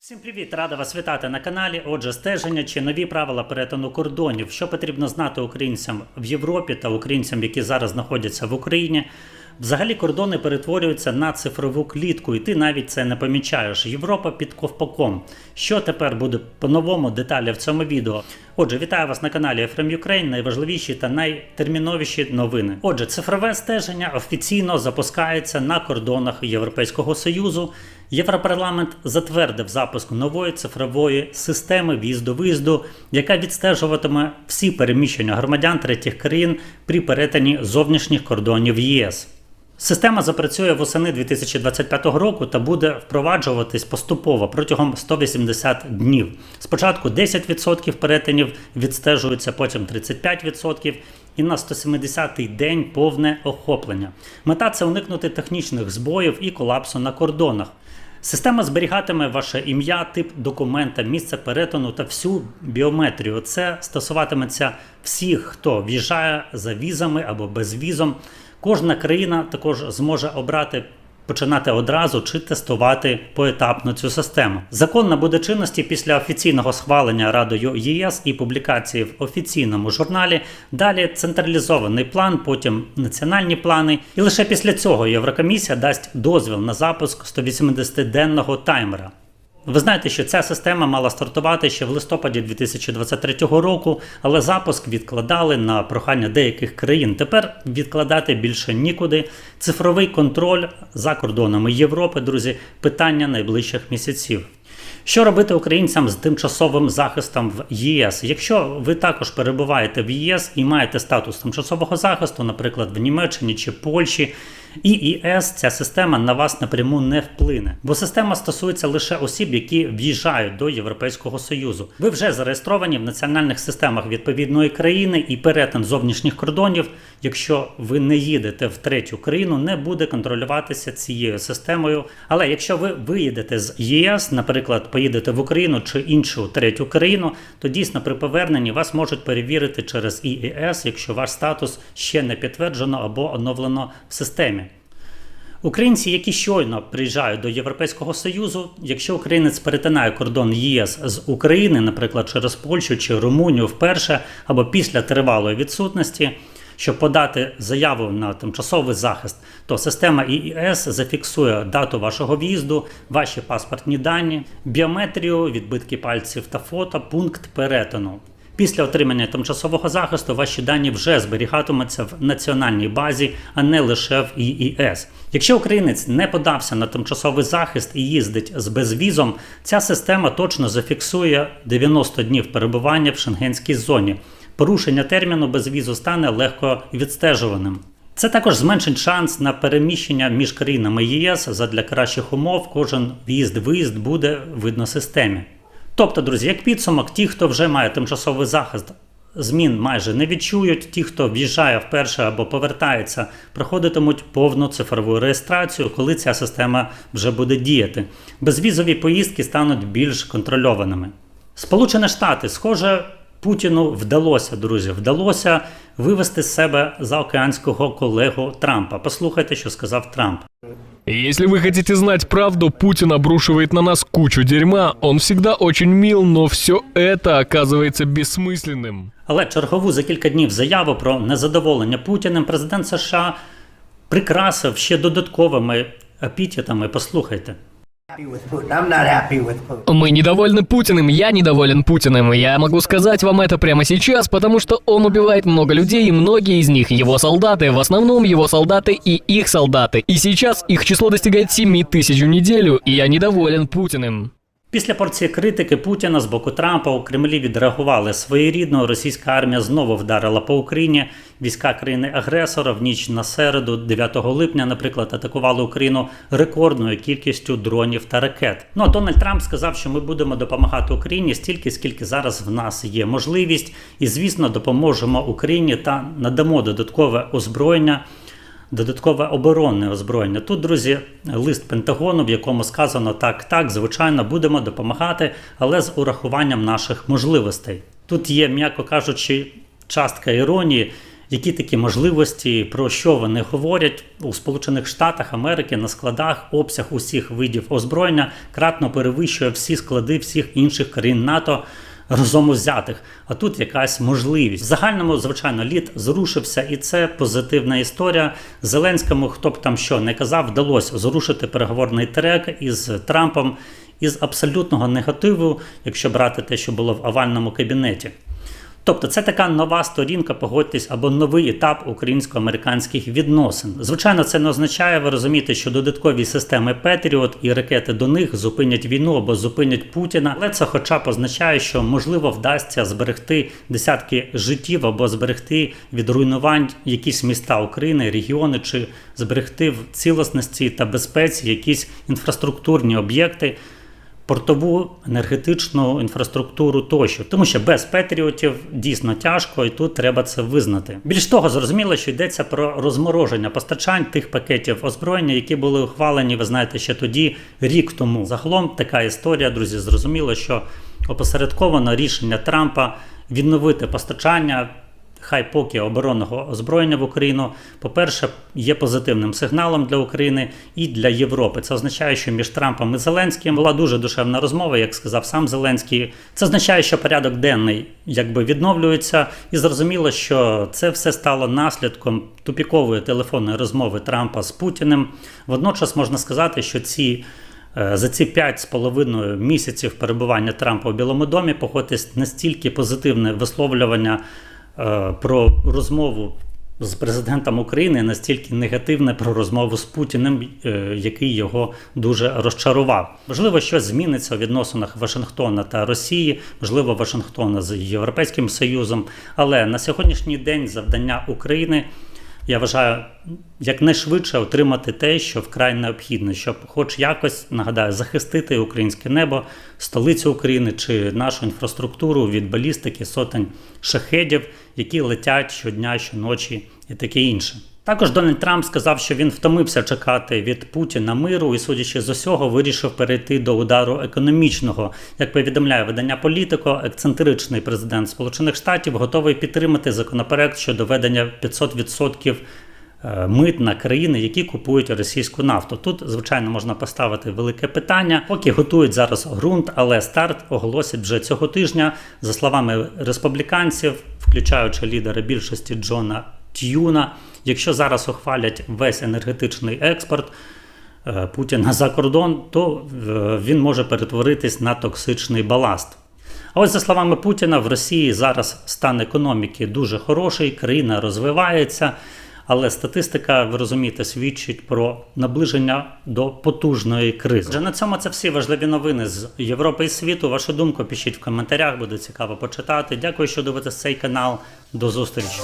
Всім привіт! Рада вас вітати на каналі. Отже, стеження чи нові правила перетину кордонів, що потрібно знати українцям в Європі та українцям, які зараз знаходяться в Україні. Взагалі кордони перетворюються на цифрову клітку, і ти навіть це не помічаєш. Європа під ковпаком. Що тепер буде по-новому деталі в цьому відео? Отже, вітаю вас на каналі FM Ukraine. Найважливіші та найтерміновіші новини. Отже, цифрове стеження офіційно запускається на кордонах Європейського Союзу. Європарламент затвердив запуск нової цифрової системи в'їзду-виїзду, яка відстежуватиме всі переміщення громадян третіх країн при перетині зовнішніх кордонів ЄС. Система запрацює восени 2025 року та буде впроваджуватись поступово протягом 180 днів. Спочатку 10% перетинів відстежується, потім 35% і на 170-й день повне охоплення. Мета це уникнути технічних збоїв і колапсу на кордонах. Система зберігатиме ваше ім'я, тип документа, місце перетину та всю біометрію. Це стосуватиметься всіх, хто в'їжджає за візами або без візом. Кожна країна також зможе обрати починати одразу чи тестувати поетапно цю систему. Закон набуде чинності після офіційного схвалення Радою ЄС і публікації в офіційному журналі. Далі централізований план, потім національні плани. І лише після цього Єврокомісія дасть дозвіл на запуск 180-денного таймера. Ви знаєте, що ця система мала стартувати ще в листопаді 2023 року, але запуск відкладали на прохання деяких країн. Тепер відкладати більше нікуди. Цифровий контроль за кордонами Європи, друзі, питання найближчих місяців. Що робити українцям з тимчасовим захистом в ЄС? Якщо ви також перебуваєте в ЄС і маєте статус тимчасового захисту, наприклад, в Німеччині чи Польщі, і ЄС ця система на вас напряму не вплине, бо система стосується лише осіб, які в'їжджають до Європейського Союзу. Ви вже зареєстровані в національних системах відповідної країни і перетин зовнішніх кордонів, якщо ви не їдете в третю країну, не буде контролюватися цією системою. Але якщо ви виїдете з ЄС, наприклад, поїдете в Україну чи іншу третю країну, то дійсно при поверненні вас можуть перевірити через ІЕС, якщо ваш статус ще не підтверджено або оновлено в системі. Українці, які щойно приїжджають до Європейського Союзу, якщо українець перетинає кордон ЄС з України, наприклад, через Польщу чи Румунію вперше або після тривалої відсутності, щоб подати заяву на тимчасовий захист, то система ІІС зафіксує дату вашого в'їзду, ваші паспортні дані, біометрію, відбитки пальців та фото, пункт перетину. Після отримання тимчасового захисту ваші дані вже зберігатимуться в національній базі, а не лише в ІІС. Якщо українець не подався на тимчасовий захист і їздить з безвізом, ця система точно зафіксує 90 днів перебування в шенгенській зоні. Порушення терміну безвізу стане легко відстежуваним. Це також зменшить шанс на переміщення між країнами ЄС задля кращих умов. Кожен в'їзд-виїзд буде видно системі. Тобто, друзі, як підсумок, ті, хто вже має тимчасовий захист, змін майже не відчують. Ті, хто в'їжджає вперше або повертається, проходитимуть повну цифрову реєстрацію, коли ця система вже буде діяти. Безвізові поїздки стануть більш контрольованими. Сполучені Штати, схоже, Путіну вдалося, друзі, вдалося вивести з себе заокеанського колегу Трампа. Послухайте, що сказав Трамп. Если вы хотите знать правду, Путин обрушивает на нас кучу дерьма. Он всегда очень мил, но все это оказывается бессмысленным. Але чергову за кілька днів заяву про незадоволення Путіним президент США прикрасив ще додатковими епітетами. Послухайте. Мы недовольны Путиным, я недоволен Путиным. Я могу сказать вам это прямо сейчас, потому что он убивает много людей, и многие из них его солдаты, в основном его солдаты и их солдаты. И сейчас их число достигает 7 тысяч в неделю, и я недоволен Путиным. Після порції критики Путіна з боку Трампа у Кремлі відреагували своєрідно. Російська армія знову вдарила по Україні. Війська країни-агресора в ніч на середу, 9 липня, наприклад, атакували Україну рекордною кількістю дронів та ракет. Ну а Дональд Трамп сказав, що ми будемо допомагати Україні стільки, скільки зараз в нас є можливість, і звісно, допоможемо Україні та надамо додаткове озброєння. Додаткове оборонне озброєння. Тут, друзі, лист Пентагону, в якому сказано так, так, звичайно, будемо допомагати, але з урахуванням наших можливостей. Тут є, м'яко кажучи, частка іронії. які такі можливості, про що вони говорять у Сполучених Штатах Америки на складах обсяг усіх видів озброєння кратно перевищує всі склади всіх інших країн НАТО разом взятих. А тут якась можливість. В загальному, звичайно, лід зрушився, і це позитивна історія. Зеленському, хто б там що не казав, вдалося зрушити переговорний трек із Трампом із абсолютного негативу, якщо брати те, що було в овальному кабінеті. Тобто це така нова сторінка, погодьтесь, або новий етап українсько-американських відносин. Звичайно, це не означає, ви розумієте, що додаткові системи Петріот і ракети до них зупинять війну або зупинять Путіна. Але це, хоча б означає, що можливо вдасться зберегти десятки життів або зберегти від руйнувань якісь міста України, регіони, чи зберегти в цілісності та безпеці якісь інфраструктурні об'єкти портову енергетичну інфраструктуру тощо, тому що без патріотів дійсно тяжко, і тут треба це визнати. Більш того, зрозуміло, що йдеться про розмороження постачань тих пакетів озброєння, які були ухвалені, ви знаєте, ще тоді, рік тому. Загалом така історія, друзі, зрозуміло, що опосередковано рішення Трампа відновити постачання хай поки оборонного озброєння в Україну, по-перше, є позитивним сигналом для України і для Європи. Це означає, що між Трампом і Зеленським була дуже душевна розмова, як сказав сам Зеленський. Це означає, що порядок денний якби відновлюється, і зрозуміло, що це все стало наслідком тупікової телефонної розмови Трампа з Путіним. Водночас можна сказати, що ці. Е, За ці п'ять з половиною місяців перебування Трампа у Білому домі походить настільки позитивне висловлювання про розмову з президентом України, настільки негативне про розмову з Путіним, е, який його дуже розчарував. Можливо, щось зміниться у відносинах Вашингтона та Росії, можливо, Вашингтона з Європейським Союзом. Але на сьогоднішній день завдання України. Я вважаю, якнайшвидше отримати те, що вкрай необхідно, щоб, хоч якось нагадаю, захистити українське небо, столицю України чи нашу інфраструктуру від балістики сотень шахедів, які летять щодня, щоночі і таке інше. Також Дональд Трамп сказав, що він втомився чекати від Путіна миру і, судячи з усього, вирішив перейти до удару економічного. Як повідомляє видання Політико, ексцентричний президент Сполучених Штатів готовий підтримати законопроект щодо введення 500% е, мит на країни, які купують російську нафту. Тут, звичайно, можна поставити велике питання. Поки готують зараз ґрунт, але старт оголосять вже цього тижня. За словами республіканців, включаючи лідера більшості Джона Т'юна. Якщо зараз ухвалять весь енергетичний експорт е, Путіна за кордон, то е, він може перетворитись на токсичний баласт. А ось за словами Путіна, в Росії зараз стан економіки дуже хороший, країна розвивається, але статистика, ви розумієте, свідчить про наближення до потужної кризи. Вже на цьому це всі важливі новини з Європи і світу. Вашу думку пишіть в коментарях, буде цікаво почитати. Дякую, що дивитесь цей канал. До зустрічі.